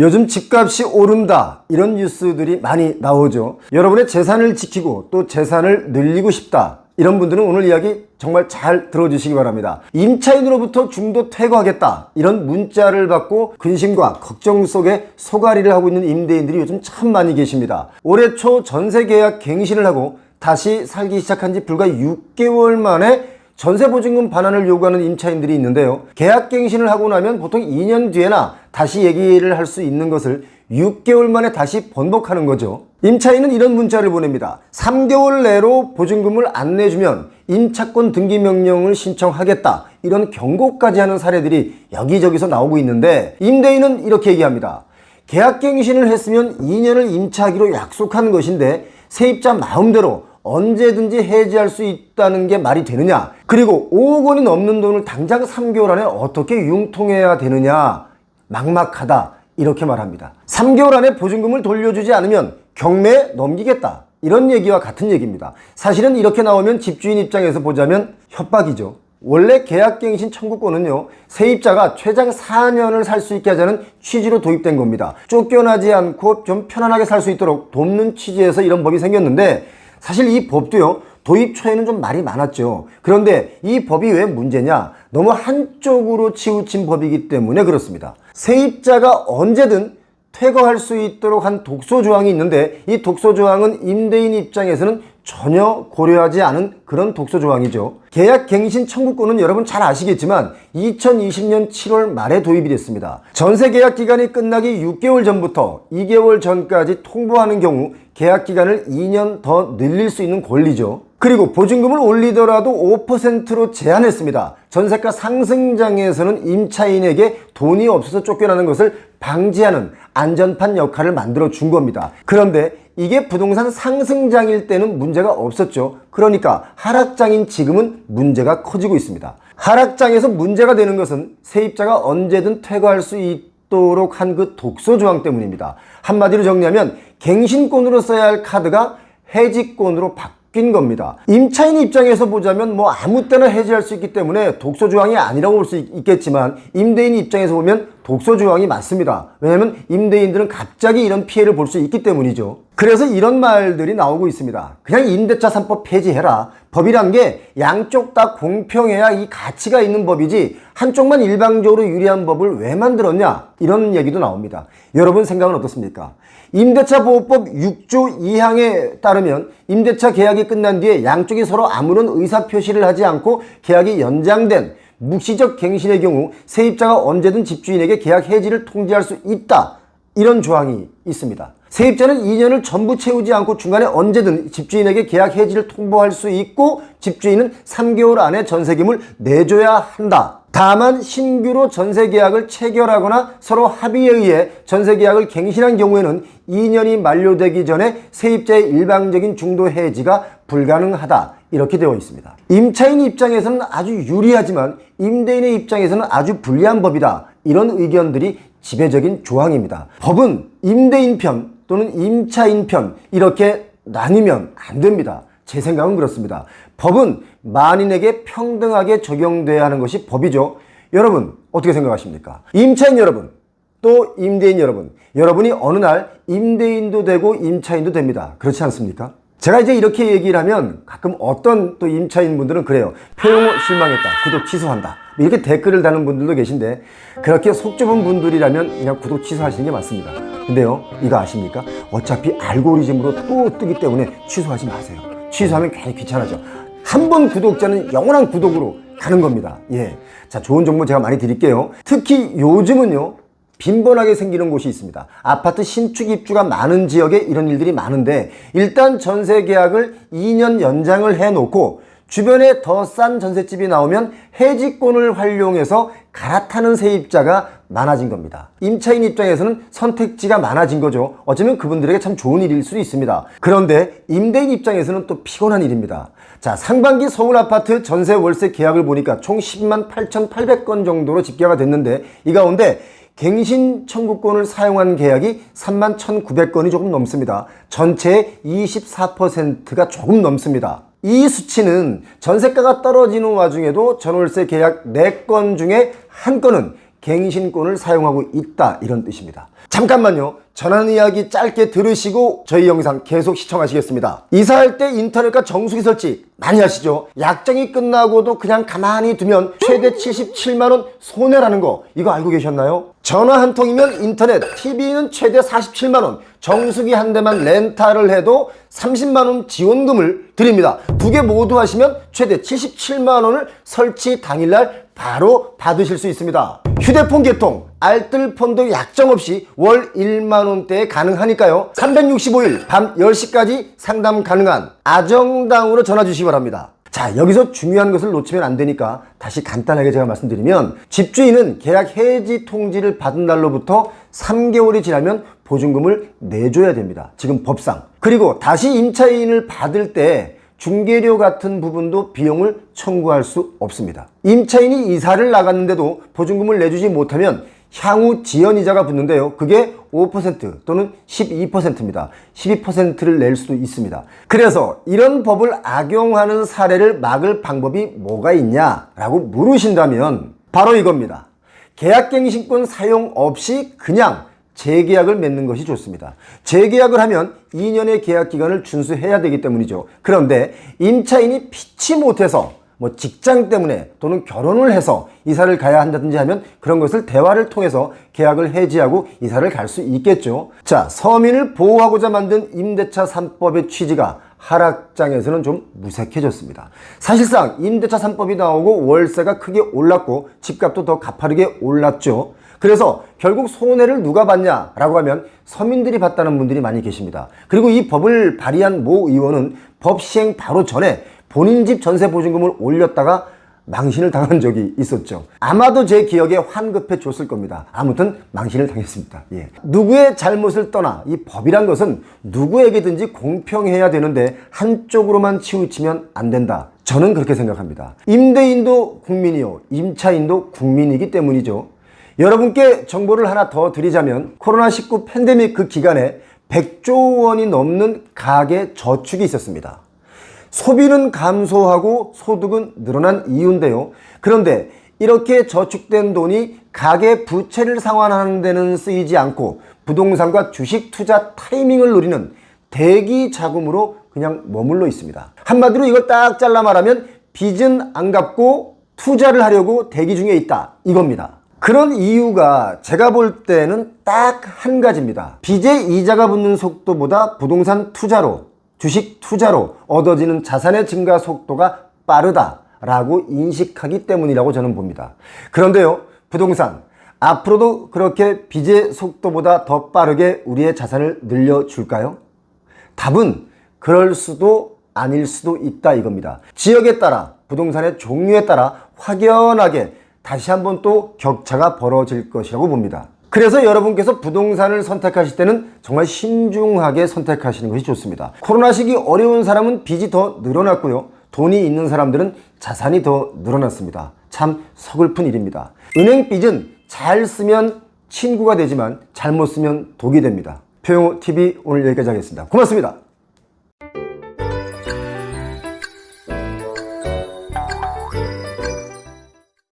요즘 집값이 오른다 이런 뉴스들이 많이 나오죠. 여러분의 재산을 지키고 또 재산을 늘리고 싶다. 이런 분들은 오늘 이야기 정말 잘 들어주시기 바랍니다. 임차인으로부터 중도 퇴거하겠다. 이런 문자를 받고 근심과 걱정 속에 소가리를 하고 있는 임대인들이 요즘 참 많이 계십니다. 올해 초 전세 계약 갱신을 하고 다시 살기 시작한 지 불과 6개월 만에 전세보증금 반환을 요구하는 임차인들이 있는데요. 계약 갱신을 하고 나면 보통 2년 뒤에나 다시 얘기를 할 수 있는 것을 6개월 만에 다시 번복하는 거죠. 임차인은 이런 문자를 보냅니다. 3개월 내로 보증금을 안 내주면 임차권 등기 명령을 신청하겠다. 이런 경고까지 하는 사례들이 여기저기서 나오고 있는데 임대인은 이렇게 얘기합니다. 계약갱신을 했으면 2년을 임차하기로 약속한 것인데 세입자 마음대로 언제든지 해지할 수 있다는 게 말이 되느냐? 그리고 5억 원이 넘는 돈을 당장 3개월 안에 어떻게 융통해야 되느냐? 막막하다. 이렇게 말합니다. 3개월 안에 보증금을 돌려주지 않으면 경매에 넘기겠다. 이런 얘기와 같은 얘기입니다. 사실은 이렇게 나오면 집주인 입장에서 보자면 협박이죠. 원래 계약갱신 청구권은요 세입자가 최장 4년을 살 수 있게 하자는 취지로 도입된 겁니다. 쫓겨나지 않고 좀 편안하게 살 수 있도록 돕는 취지에서 이런 법이 생겼는데 사실 이 법도요 도입 초에는 좀 말이 많았죠. 그런데 이 법이 왜 문제냐? 너무 한쪽으로 치우친 법이기 때문에 그렇습니다. 세입자가 언제든 퇴거할 수 있도록 한 독소 조항이 있는데 이 독소 조항은 임대인 입장에서는 전혀 고려하지 않은 그런 독소 조항이죠. 계약 갱신 청구권은 여러분 잘 아시겠지만 2020년 7월 말에 도입이 됐습니다. 전세 계약 기간이 끝나기 6개월 전부터 2개월 전까지 통보하는 경우 계약 기간을 2년 더 늘릴 수 있는 권리죠. 그리고 보증금을 올리더라도 5%로 제한했습니다. 전세가 상승장에서는 임차인에게 돈이 없어서 쫓겨나는 것을 방지하는 안전판 역할을 만들어 준 겁니다. 그런데 이게 부동산 상승장일 때는 문제가 없었죠. 그러니까 하락장인 지금은 문제가 커지고 있습니다. 하락장에서 문제가 되는 것은 세입자가 언제든 퇴거할 수 있도록 한 그 독소 조항 때문입니다. 한마디로 정리하면 갱신권으로 써야 할 카드가 해지권으로 바뀐 겁니다. 임차인 입장에서 보자면 뭐 아무 때나 해지할 수 있기 때문에 독소 조항이 아니라고 볼 수 있겠지만 임대인 입장에서 보면 독소 조항이 맞습니다. 왜냐하면 임대인들은 갑자기 이런 피해를 볼 수 있기 때문이죠. 그래서 이런 말들이 나오고 있습니다. 그냥 임대차 3법 폐지해라. 법이란 게 양쪽 다 공평해야 이 가치가 있는 법이지 한쪽만 일방적으로 유리한 법을 왜 만들었냐 이런 얘기도 나옵니다. 여러분 생각은 어떻습니까? 임대차 보호법 6조 2항에 따르면 임대차 계약이 끝난 뒤에 양쪽이 서로 아무런 의사 표시를 하지 않고 계약이 연장된 묵시적 갱신의 경우 세입자가 언제든 집주인에게 계약 해지를 통지할 수 있다. 이런 조항이 있습니다. 세입자는 2년을 전부 채우지 않고 중간에 언제든 집주인에게 계약 해지를 통보할 수 있고 집주인은 3개월 안에 전세금을 내줘야 한다. 다만 신규로 전세 계약을 체결하거나 서로 합의에 의해 전세 계약을 갱신한 경우에는 2년이 만료되기 전에 세입자의 일방적인 중도 해지가 불가능하다. 이렇게 되어 있습니다. 임차인 입장에서는 아주 유리하지만 임대인의 입장에서는 아주 불리한 법이다. 이런 의견들이 지배적인 조항입니다. 법은 임대인 편 또는 임차인 편 이렇게 나뉘면 안 됩니다. 제 생각은 그렇습니다. 법은 만인에게 평등하게 적용돼야 하는 것이 법이죠. 여러분 어떻게 생각하십니까? 임차인 여러분 또 임대인 여러분 여러분이 어느 날 임대인도 되고 임차인도 됩니다. 그렇지 않습니까? 제가 이제 이렇게 얘기를 하면 가끔 어떤 또 임차인 분들은 그래요. 표용호 실망했다. 구독 취소한다. 뭐 이렇게 댓글을 다는 분들도 계신데 그렇게 속 좁은 분들이라면 그냥 구독 취소하시는 게 맞습니다. 근데요, 이거 아십니까? 어차피 알고리즘으로 또 뜨기 때문에 취소하지 마세요. 취소하면 괜히 귀찮아져. 한 번 구독자는 영원한 구독으로 가는 겁니다. 예. 자, 좋은 정보 제가 많이 드릴게요. 특히 요즘은요, 빈번하게 생기는 곳이 있습니다. 아파트 신축 입주가 많은 지역에 이런 일들이 많은데 일단 전세 계약을 2년 연장을 해놓고 주변에 더 싼 전셋집이 나오면 해지권을 활용해서 갈아타는 세입자가 많아진 겁니다. 임차인 입장에서는 선택지가 많아진 거죠. 어쩌면 그분들에게 참 좋은 일일 수도 있습니다. 그런데 임대인 입장에서는 또 피곤한 일입니다. 자, 상반기 서울 아파트 전세 월세 계약을 보니까 총 10만 8,800건 정도로 집계가 됐는데 이 가운데 갱신 청구권을 사용한 계약이 3만 1,900건이 조금 넘습니다. 전체의 24%가 조금 넘습니다. 이 수치는 전세가가 떨어지는 와중에도 전월세 계약 4건 중에 한 건은 갱신권을 사용하고 있다 이런 뜻입니다. 잠깐만요. 전하는 이야기 짧게 들으시고 저희 영상 계속 시청하시겠습니다. 이사할 때 인터넷과 정수기 설치 많이 하시죠? 약정이 끝나고도 그냥 가만히 두면 최대 77만원 손해라는 거 이거 알고 계셨나요? 전화 한 통이면 인터넷, TV는 최대 47만원, 정수기 한 대만 렌탈을 해도 30만원 지원금을 드립니다. 두 개 모두 하시면 최대 77만원을 설치 당일날 바로 받으실 수 있습니다. 휴대폰 개통, 알뜰폰도 약정 없이 월 1만원대에 가능하니까요. 365일 밤 10시까지 상담 가능한 아정당으로 전화 주시기 바랍니다. 자, 여기서 중요한 것을 놓치면 안 되니까 다시 간단하게 제가 말씀드리면 집주인은 계약 해지 통지를 받은 날로부터 3개월이 지나면 보증금을 내줘야 됩니다. 지금 법상. 그리고 다시 임차인을 받을 때 중개료 같은 부분도 비용을 청구할 수 없습니다. 임차인이 이사를 나갔는데도 보증금을 내주지 못하면 향후 지연이자가 붙는데요. 그게 5% 또는 12%입니다. 12%를 낼 수도 있습니다. 그래서 이런 법을 악용하는 사례를 막을 방법이 뭐가 있냐라고 물으신다면 바로 이겁니다. 계약갱신권 사용 없이 그냥 재계약을 맺는 것이 좋습니다. 재계약을 하면 2년의 계약 기간을 준수해야 되기 때문이죠. 그런데 임차인이 피치 못해서 뭐 직장 때문에 또는 결혼을 해서 이사를 가야 한다든지 하면 그런 것을 대화를 통해서 계약을 해지하고 이사를 갈 수 있겠죠. 자, 서민을 보호하고자 만든 임대차 3법의 취지가 하락장에서는 좀 무색해졌습니다. 사실상 임대차 3법이 나오고 월세가 크게 올랐고 집값도 더 가파르게 올랐죠. 그래서 결국 손해를 누가 봤냐라고 하면 서민들이 봤다는 분들이 많이 계십니다. 그리고 이 법을 발의한 모 의원은 법 시행 바로 전에 본인 집 전세 보증금을 올렸다가 망신을 당한 적이 있었죠. 아마도 제 기억에 환급해 줬을 겁니다. 아무튼 망신을 당했습니다. 예. 누구의 잘못을 떠나 이 법이란 것은 누구에게든지 공평해야 되는데 한쪽으로만 치우치면 안 된다. 저는 그렇게 생각합니다. 임대인도 국민이요. 임차인도 국민이기 때문이죠. 여러분께 정보를 하나 더 드리자면 코로나19 팬데믹 그 기간에 100조 원이 넘는 가계 저축이 있었습니다. 소비는 감소하고 소득은 늘어난 이유인데요. 그런데 이렇게 저축된 돈이 가계 부채를 상환하는 데는 쓰이지 않고 부동산과 주식 투자 타이밍을 노리는 대기 자금으로 그냥 머물러 있습니다. 한마디로 이걸 딱 잘라 말하면 빚은 안 갚고 투자를 하려고 대기 중에 있다. 이겁니다. 그런 이유가 제가 볼 때는 딱 한 가지입니다. 빚에 이자가 붙는 속도보다 부동산 투자로 주식 투자로 얻어지는 자산의 증가 속도가 빠르다라고 인식하기 때문이라고 저는 봅니다. 그런데요, 부동산 앞으로도 그렇게 빚의 속도보다 더 빠르게 우리의 자산을 늘려줄까요? 답은 그럴 수도 아닐 수도 있다 이겁니다. 지역에 따라 부동산의 종류에 따라 확연하게 다시 한번 또 격차가 벌어질 것이라고 봅니다. 그래서 여러분께서 부동산을 선택하실 때는 정말 신중하게 선택하시는 것이 좋습니다. 코로나 시기 어려운 사람은 빚이 더 늘어났고요. 돈이 있는 사람들은 자산이 더 늘어났습니다. 참 서글픈 일입니다. 은행 빚은 잘 쓰면 친구가 되지만 잘못 쓰면 독이 됩니다. 표용호 TV 오늘 여기까지 하겠습니다. 고맙습니다.